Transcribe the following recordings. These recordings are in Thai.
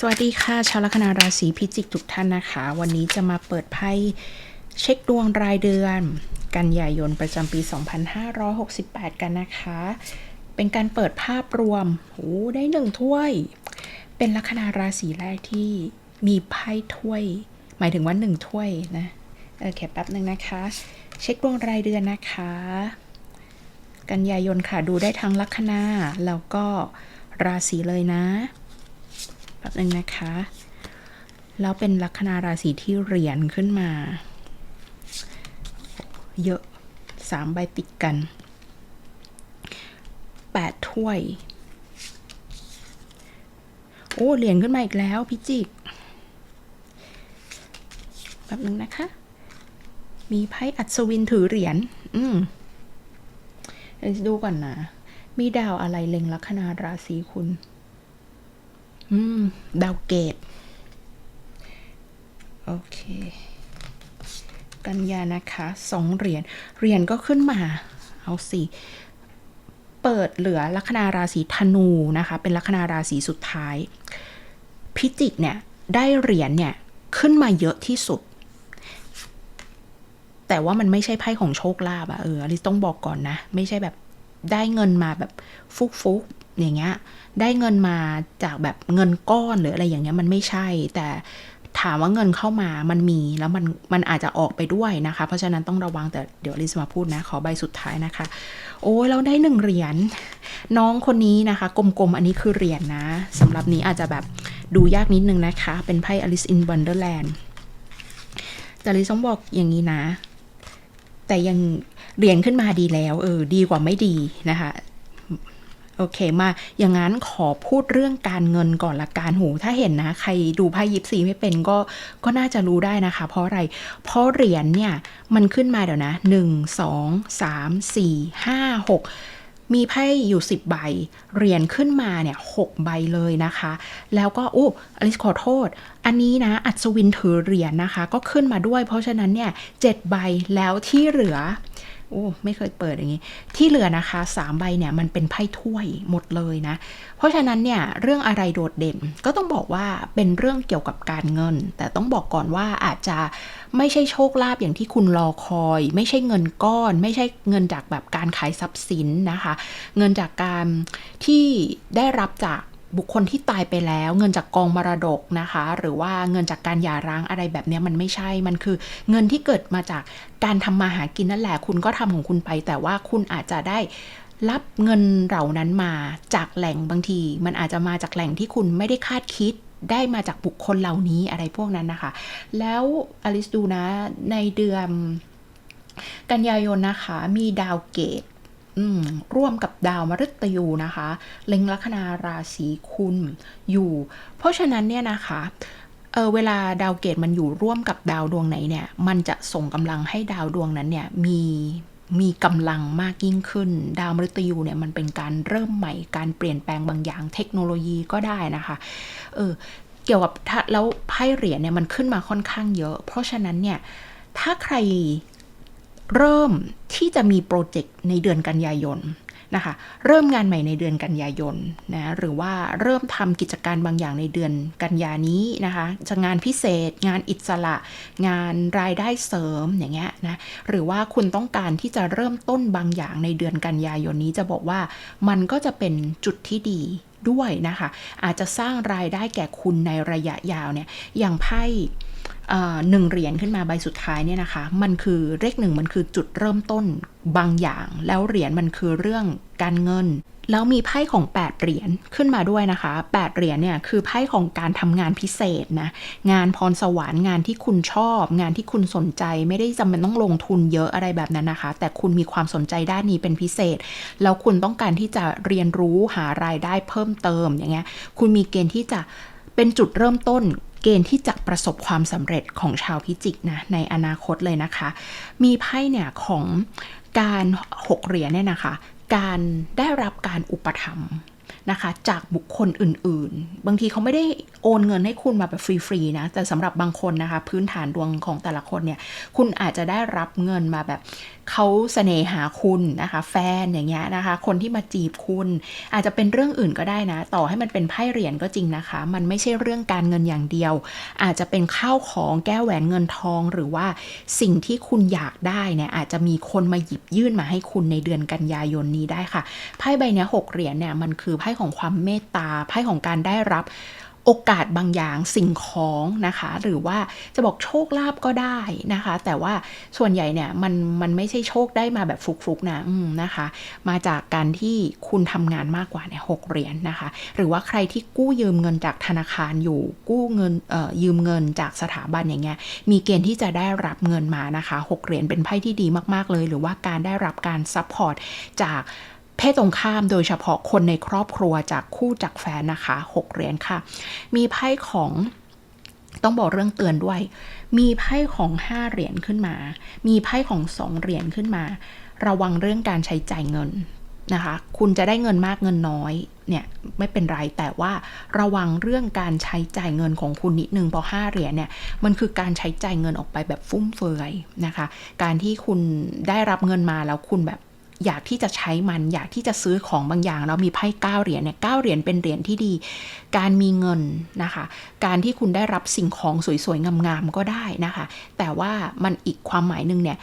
สวัสดีค่ะ ชาวลัคนาราศีพิจิกทุกท่านนะคะ วันนี้จะมาเปิดไพ่เช็คดวงรายเดือน กันยายนประจำปี 2568 กันนะคะ เป็นการเปิดภาพรวมโอ้ได้หนึ่งถ้วย เป็นลัคนาราศีแรกที่มีไพ่ถ้วย หมายถึงว่าหนึ่งถ้วยนะเออแค่แป๊บหนึ่งนะคะ เช็คดวงรายเดือนนะคะ กันยายนค่ะดูได้ทั้งลัคนาแล้วก็ราศีเลยนะ ป๊บนึงนะคะ แล้วเป็นลัคนาราศีที่เหรียญขึ้นมา เยอะสามใบติดกันแปดถ้วย โอ้เหรียญขึ้นมาอีกแล้วพิจิกแป๊บนึงนะคะ มีไพ่อัศวินถือเหรียญ อืมดูก่อนนะ มีดาวอะไรเล็งลัคนาราศีคุณ อืมดาวเกตโอเค กันยานะคะสองเหรียญเหรียญก็ขึ้นมา เอาสิ เปิดเหลือลัคนาราศีธนูนะคะ เป็นลัคนาราศีสุดท้าย พิจิกเนี่ย ได้เหรียญเนี่ย ขึ้นมาเยอะที่สุด แต่ว่ามันไม่ใช่ไพ่ของโชคลาภอะเอออลิสต้องบอกก่อนนะ ไม่ใช่แบบได้เงินมาแบบฟุกฟุก อย่างเงี้ยได้เงินมาจากแบบเงินก้อนหรืออะไรอย่างเงี้ยมันไม่ใช่ แต่ถามว่าเงินเข้ามามันมีแล้วมันมันอาจจะออกไปด้วยนะคะ เพราะฉะนั้นต้องระวังแต่เดี๋ยวลิสมาพูดนะ ขอใบสุดท้ายนะคะ โอ้ยเราได้หนึ่งเหรียญน้องคนนี้นะคะ กลมๆ อันนี้คือเหรียญนะสำหรับนี้อาจจะแบบดูยากนิดนึงนะคะ เป็นไพ่ Alice in Wonderland แต่ลิซต้องบอกอย่างนี้นะ แต่ยังเหรียญขึ้นมาดีแล้ว เออ ดีกว่าไม่ดีนะคะ โอเคมาอย่างนั้นขอพูดเรื่องการเงินก่อนละกันหู ถ้าเห็นนะ ใครดูไพ่ยิปซีไม่เป็นก็ก็น่าจะรู้ได้นะคะ เพราะอะไร เพราะเหรียญเนี่ย มันขึ้นมาเดี๋ยวนะหนึ่งสองสามสี่ห้าหกมีไพ่อยู่ 10 ใบ เหรียญขึ้นมาเนี่ยหกใบเลยนะคะ แล้วก็โอ้อลิสขอโทษ อันนี้นะ อัศวินถือเหรียญนะคะ ก็ขึ้นมาด้วย เพราะฉะนั้นเนี่ยเจ็ดใบแล้วที่เหลือ โอ้ไม่เคยเปิดอย่างนี้ ที่เหลือนะคะสามใบเนี่ยมันเป็นไพ่ถ้วยหมดเลยนะ เพราะฉะนั้นเนี่ยเรื่องอะไรโดดเด่นก็ต้องบอกว่าเป็นเรื่องเกี่ยวกับการเงิน แต่ต้องบอกก่อนว่าอาจจะไม่ใช่โชคลาภอย่างที่คุณรอคอย ไม่ใช่เงินก้อน ไม่ใช่เงินจากแบบการขายทรัพย์สินนะคะ เงินจากการที่ได้รับจาก บุคคลที่ตายไปแล้วเงินจากกองมรดกนะคะ หรือว่าเงินจากการหย่าร้างอะไรแบบนี้มันไม่ใช่มันคือ เงินที่เกิดมาจากการทำมาหากินนั่นแหละ คุณก็ทำของคุณไป แต่ว่าคุณอาจจะได้รับเงินเหล่านั้นมาจากแหล่งบางที มันอาจจะมาจากแหล่งที่คุณไม่ได้คาดคิดได้มาจากบุคคลเหล่านี้อะไรพวกนั้นนะคะ แล้วอลิสดูนะในเดือนกันยายนนะคะ มีดาวเกต ร่วมกับดาวมฤตยูนะคะ เล็งลัคนาราศีคุณอยู่ เพราะฉะนั้นเนี่ยนะคะเออเวลาดาวเกตมันอยู่ร่วมกับดาวดวงไหนเนี่ย มันจะส่งกำลังให้ดาวดวงนั้นเนี่ยมีมีกำลังมากยิ่งขึ้น ดาวมฤตยูเนี่ยมันเป็นการเริ่มใหม่การเปลี่ยนแปลงบางอย่างเทคโนโลยีก็ได้นะคะเออเกี่ยวกับถ้าแล้วไพ่เหรียญเนี่ยมันขึ้นมาค่อนข้างเยอะ เพราะฉะนั้นเนี่ยถ้าใคร เริ่มที่จะมีโปรเจกต์ในเดือนกันยายนนะคะเริ่มงานใหม่ในเดือนกันยายนนะหรือว่าเริ่มทำกิจการบางอย่างในเดือนกันยานี้นะคะจะงานพิเศษ งานอิสระ งานรายได้เสริมอย่างเงี้ยนะหรือว่าคุณต้องการที่จะเริ่มต้นบางอย่างในเดือนกันยายนนี้จะบอกว่ามันก็จะเป็นจุดที่ดีด้วยนะคะอาจจะสร้างรายได้แก่คุณในระยะยาวเนี่ยอย่างไพ่ หนึ่งเหรียญขึ้นมาใบสุดท้ายเนี่ยนะคะ มันคือเลขหนึ่งมันคือจุดเริ่มต้นบางอย่าง แล้วเหรียญมันคือเรื่องการเงิน แล้วมีไพ่ของ 8 เหรียญขึ้นมาด้วยนะคะ 8 เหรียญเนี่ยคือไพ่ของการทำงานพิเศษนะ งานพรสวรรค์งานที่คุณชอบ งานที่คุณสนใจ ไม่ได้จำเป็นต้องลงทุนเยอะอะไรแบบนั้นนะคะ แต่คุณมีความสนใจด้านนี้เป็นพิเศษ แล้วคุณต้องการที่จะเรียนรู้หารายได้เพิ่มเติมอย่างเงี้ย คุณมีเกณฑ์ที่จะเป็นจุดเริ่มต้น เกณฑ์ที่จะประสบความสำเร็จของชาวพิจิกนะในอนาคตเลยนะคะ มีไพ่เนี่ยของการหกเหรียญเนี่ยนะคะ การได้รับการอุปถัมภ์นะคะจากบุคคลอื่นๆ บางทีเขาไม่ได้โอนเงินให้คุณมาแบบฟรีๆนะ แต่สำหรับบางคนนะคะ พื้นฐานดวงของแต่ละคนเนี่ย คุณอาจจะได้รับเงินมาแบบเขาเสน่หาคุณนะคะ แฟนอย่างเงี้ยนะคะ คนที่มาจีบคุณ อาจจะเป็นเรื่องอื่นก็ได้นะ ต่อให้มันเป็นไพ่เหรียญก็จริงนะคะ มันไม่ใช่เรื่องการเงินอย่างเดียว อาจจะเป็นข้าวของแก้วแหวนเงินทองหรือว่าสิ่งที่คุณอยากได้เนี่ยอาจจะมีคนมาหยิบยื่นมาให้คุณในเดือนกันยายนนี้ได้ค่ะไพ่ใบเนี้ยหกเหรียญเนี่ยมันคือไพ่ของความเมตตาไพ่ของการได้รับ โอกาสบางอย่างสิ่งของนะคะ หรือว่าจะบอกโชคลาภก็ได้นะคะ แต่ว่าส่วนใหญ่เนี่ยมันมันไม่ใช่โชคได้มาแบบฟุกๆนะนะคะ มาจากการที่คุณทำงานมากกว่าเนี่ยหกเหรียญนะคะ หรือว่าใครที่กู้ยืมเงินจากธนาคารอยู่กู้เงินเอ่อยืมเงินจากสถาบันอย่างเงี้ยมีเกณฑ์ที่จะได้รับเงินมานะคะหกเหรียญเป็นไพ่ที่ดีมากๆเลย หรือว่าการได้รับการซัพพอร์ตจาก เพศตรงข้ามโดยเฉพาะคนในครอบครัวจากคู่จากแฟนนะคะหกเหรียญค่ะ มีไพ่ของต้องบอกเรื่องเตือนด้วย มีไพ่ของห้าเหรียญขึ้นมา มีไพ่ของสองเหรียญขึ้นมา ระวังเรื่องการใช้จ่ายเงินนะคะ คุณจะได้เงินมากเงินน้อย เนี่ยไม่เป็นไร แต่ว่าระวังเรื่องการใช้จ่ายเงินของคุณนิดนึงเพราะห้าเหรียญเนี่ย มันคือการใช้จ่ายเงินออกไปแบบฟุ่มเฟือยนะคะ การที่คุณได้รับเงินมาแล้วคุณแบบ อยากที่จะใช้มัน อยากที่จะซื้อของบางอย่างแล้วมีไพ่เก้าเหรียญเนี่ยเก้าเหรียญเป็นเหรียญที่ดี การมีเงินนะคะ การที่คุณได้รับสิ่งของสวยๆ งามๆ ก็ได้นะคะ แต่ว่ามันอีกความหมายหนึ่งเนี่ย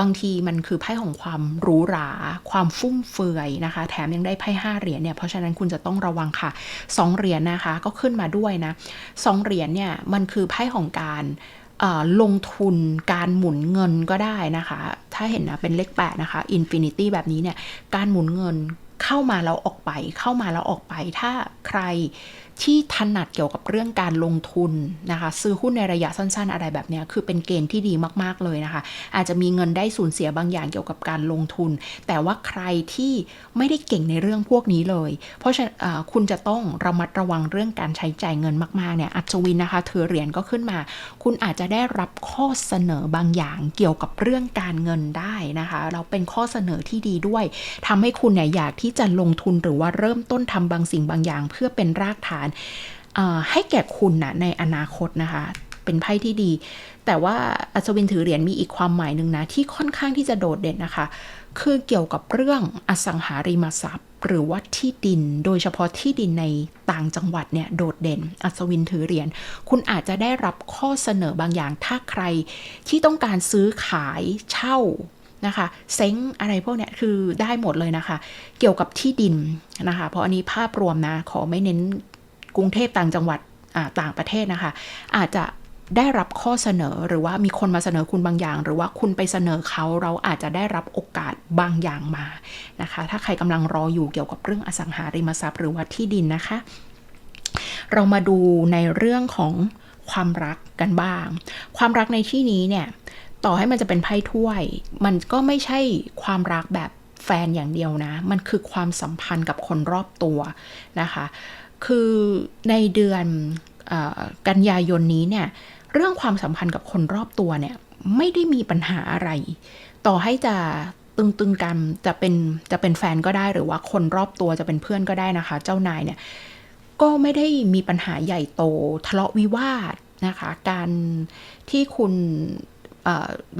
บางทีมันคือไพ่ของความหรูหรา ความฟุ่มเฟือยนะคะ แถมยังได้ไพ่ห้าเหรียญเนี่ย เพราะฉะนั้นคุณจะต้องระวังค่ะสองเหรียญนะคะก็ขึ้นมาด้วยนะสองเหรียญเนี่ยมันคือไพ่ของการ ลงทุนการหมุนเงินก็ได้นะคะ ถ้าเห็นนะเป็นเลขแปดนะคะอินฟินิตี้แบบนี้เนี่ย การหมุนเงินเข้ามาแล้วออกไป เข้ามาแล้วออกไป ถ้าใคร ที่ถนัดเกี่ยวกับเรื่องการลงทุนนะคะซื้อหุ้นในระยะสั้น ๆ อะไรแบบนี้คือเป็นเกณฑ์ที่ดีมากๆเลยนะคะ อาจจะมีเงินได้สูญเสียบางอย่างเกี่ยวกับการลงทุน แต่ว่าใครที่ไม่ได้เก่งในเรื่องพวกนี้เลย เพราะฉะนั้นคุณจะต้องระมัดระวังเรื่องการใช้จ่ายเงินมากๆเนี่ยอัศวินนะคะถือเหรียญก็ขึ้นมา คุณอาจจะได้รับข้อเสนอบางอย่างเกี่ยวกับเรื่องการเงินได้นะคะเราเป็นข้อเสนอที่ดีด้วยทำให้คุณเนี่ยอยากที่จะลงทุนหรือว่าเริ่มต้นทำบางสิ่งบางอย่าง เพื่อเป็นรากฐานให้แก่คุณนะในอนาคตนะคะ เป็นไพ่ที่ดี แต่ว่าอัศวินถือเหรียญมีอีกความหมายหนึ่งนะที่ค่อนข้างที่จะโดดเด่นนะคะ คือเกี่ยวกับเรื่องอสังหาริมทรัพย์ หรือว่าที่ดิน โดยเฉพาะที่ดินในต่างจังหวัดเนี่ยโดดเด่น อัศวินถือเหรียญคุณอาจจะได้รับข้อเสนอบางอย่างถ้าใครที่ต้องการซื้อขายเช่านะคะเซ้งอะไรพวกเนี้ยคือได้หมดเลยนะคะ เกี่ยวกับที่ดินนะคะ เพราะอันนี้ภาพรวมนะ ขอไม่เน้น กรุงเทพต่างจังหวัดต่างประเทศนะคะ อาจจะได้รับข้อเสนอหรือว่ามีคนมาเสนอคุณบางอย่าง หรือว่าคุณไปเสนอเขาเราอาจจะได้รับโอกาสบางอย่างมานะคะ ถ้าใครกำลังรออยู่เกี่ยวกับเรื่องอสังหาริมทรัพย์ หรือว่าที่ดินนะคะ เรามาดูในเรื่องของความรักกันบ้าง ความรักในที่นี้เนี่ยต่อให้มันจะเป็นไพ่ถ้วย มันก็ไม่ใช่ความรักแบบแฟนอย่างเดียวนะ มันคือความสัมพันธ์กับคนรอบตัวนะคะ คือในเดือนอกันยายนนี้เนี่ย เรื่องความสัมพันธ์กับคนรอบตัวเนี่ย ไม่ได้มีปัญหาอะไร ต่อให้จะตึงๆกันจะเป็นจะเป็นแฟนก็ได้หรือว่าคนรอบตัวจะเป็นเพื่อนก็ได้นะคะ เจ้านายเนี่ย ก็ไม่ได้มีปัญหาใหญ่โตทะเลาะวิวาทนะคะ การที่คุณ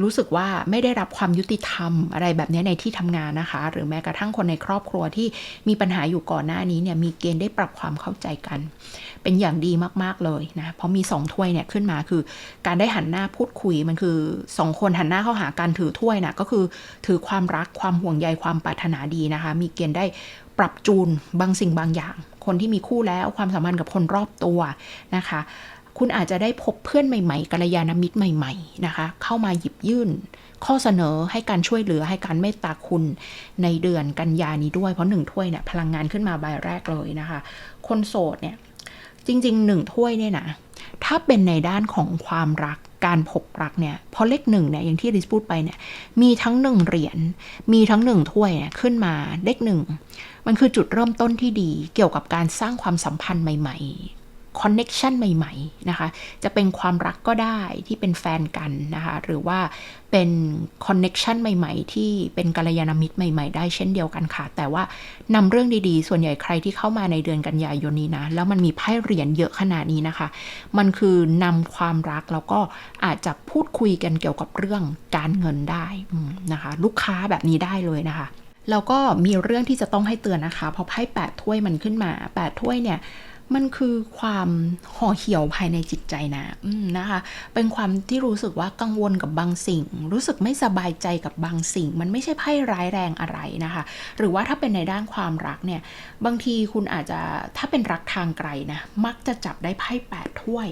รู้สึกว่าไม่ได้รับความยุติธรรมอะไรแบบนี้ในที่ทำงานนะคะ หรือแม้กระทั่งคนในครอบครัวที่มีปัญหาอยู่ก่อนหน้านี้เนี่ยมีเกณฑ์ได้ปรับความเข้าใจกัน เป็นอย่างดีมากๆเลยนะเพราะมีสองถ้วยเนี่ยขึ้นมาคือ การได้หันหน้าพูดคุยมันคือสองคนหันหน้าเข้าหาการถือถ้วยนะก็คือถือความรักความห่วงใยความปรารถนาดีนะคะ มีเกณฑ์ได้ปรับจูนบางสิ่งบางอย่าง คนที่มีคู่แล้วความสัมพันธ์กับคนรอบตัวนะคะ คุณอาจจะได้พบเพื่อนใหม่ๆกัลยาณมิตรใหม่ ๆ นะคะ เข้ามาหยิบยื่น ข้อเสนอให้การช่วยเหลือให้การเมตตาคุณในเดือนกันยานี้ด้วย เพราะหนึ่งถ้วยเนี่ยพลังงานขึ้นมาใบแรกเลยนะคะ คนโสดเนี่ยจริงๆหนึ่งถ้วยเนี่ยนะถ้าเป็นในด้านของความรักการพบรักเนี่ยพอเลขหนึ่งเนี่ยอย่างที่ริสพูดไปเนี่ยมีทั้งหนึ่งเหรียญมีทั้งหนึ่งถ้วยเนี่ยขึ้นมาเลขหนึ่งมันคือจุดเริ่มต้นที่ดีเกี่ยวกับการสร้างความสัมพันธ์ใหม่ ๆ คอนเน็ชันใหม่ๆนะคะ จะเป็นความรักก็ได้ที่เป็นแฟนกันนะคะ หรือว่าเป็นคอนเน็ชันใหม่ๆ ที่เป็นกัลยาณมิตรใหม่ๆ ได้เช่นเดียวกันค่ะ แต่ว่านำเรื่องดีๆ ส่วนใหญ่ใครที่เข้ามาในเดือนกันยายนนี้นะ แล้วมันมีไพ่เหรียญเยอะขนาดนี้นะคะ มันคือนำความรักแล้วก็อาจจะพูดคุยกันเกี่ยวกับเรื่องการเงินได้นะคะ ลูกค้าแบบนี้ได้เลยนะคะแล้วก็มีเรื่องที่จะต้องให้เตือนนะคะ เพราะไพ่แปดถ้วยมันขึ้นมาแปดถ้วยเนี่ย มันคือความห่อเหี่ยวภายในจิตใจนะนะคะ เป็นความที่รู้สึกว่ากังวลกับบางสิ่ง รู้สึกไม่สบายใจกับบางสิ่ง มันไม่ใช่ไพ่ร้ายแรงอะไรนะคะ หรือว่าถ้าเป็นในด้านความรักเนี่ย บางทีคุณอาจจะถ้าเป็นรักทางไกลนะ มักจะจับได้ไพ่แปดถ้วย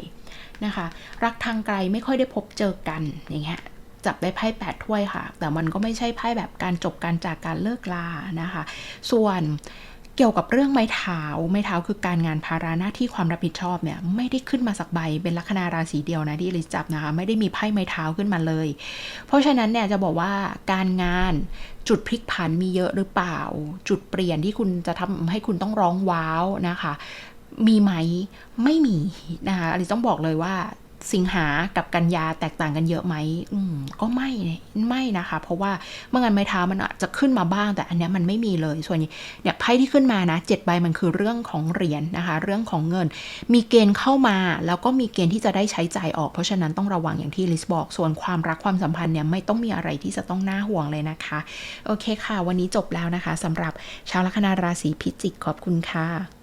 นะคะ รักทางไกลไม่ค่อยได้พบเจอกันอย่างเงี้ยจับได้ไพ่แปดถ้วยค่ะ แต่มันก็ไม่ใช่ไพ่แบบการจบการจากการเลิกลานะคะ ส่วน เกี่ยวกับเรื่องไม้เท้า ไม้เท้าคือการงานภาระหน้าที่ความรับผิดชอบเนี่ยไม่ได้ขึ้นมาสักใบ เป็นลัคนาราศีเดียวนะที่ลิจับนะคะ ไม่ได้มีไพ่ไม้เท้าขึ้นมาเลย เพราะฉะนั้นเนี่ยจะบอกว่าการงานจุดพลิกผันมีเยอะหรือเปล่า จุดเปลี่ยนที่คุณจะทำให้คุณต้องร้องว้าวนะคะ มีไหมไม่มีนะคะอลิต้องบอกเลยว่า สิงหากับกันยาแตกต่างกันเยอะไหมอืมก็ไม่ไม่นะคะ เพราะว่าเมื่องานไม้เท้ามันอาจจะขึ้นมาบ้าง แต่อันนี้มันไม่มีเลย ส่วนเนี่ยไพ่ที่ขึ้นมานะเจ็ดใบมันคือเรื่องของเหรียญนะคะ เรื่องของเงิน มีเกณฑ์เข้ามา แล้วก็มีเกณฑ์ที่จะได้ใช้จ่ายออก เพราะฉะนั้นต้องระวังอย่างที่ลิสบอก ส่วนความรักความสัมพันธ์เนี่ยไม่ต้องมีอะไรที่จะต้องน่าห่วงเลยนะคะ โอเคค่ะ วันนี้จบแล้วนะคะสำหรับชาวลัคนาราศีพิจิกขอบคุณค่ะ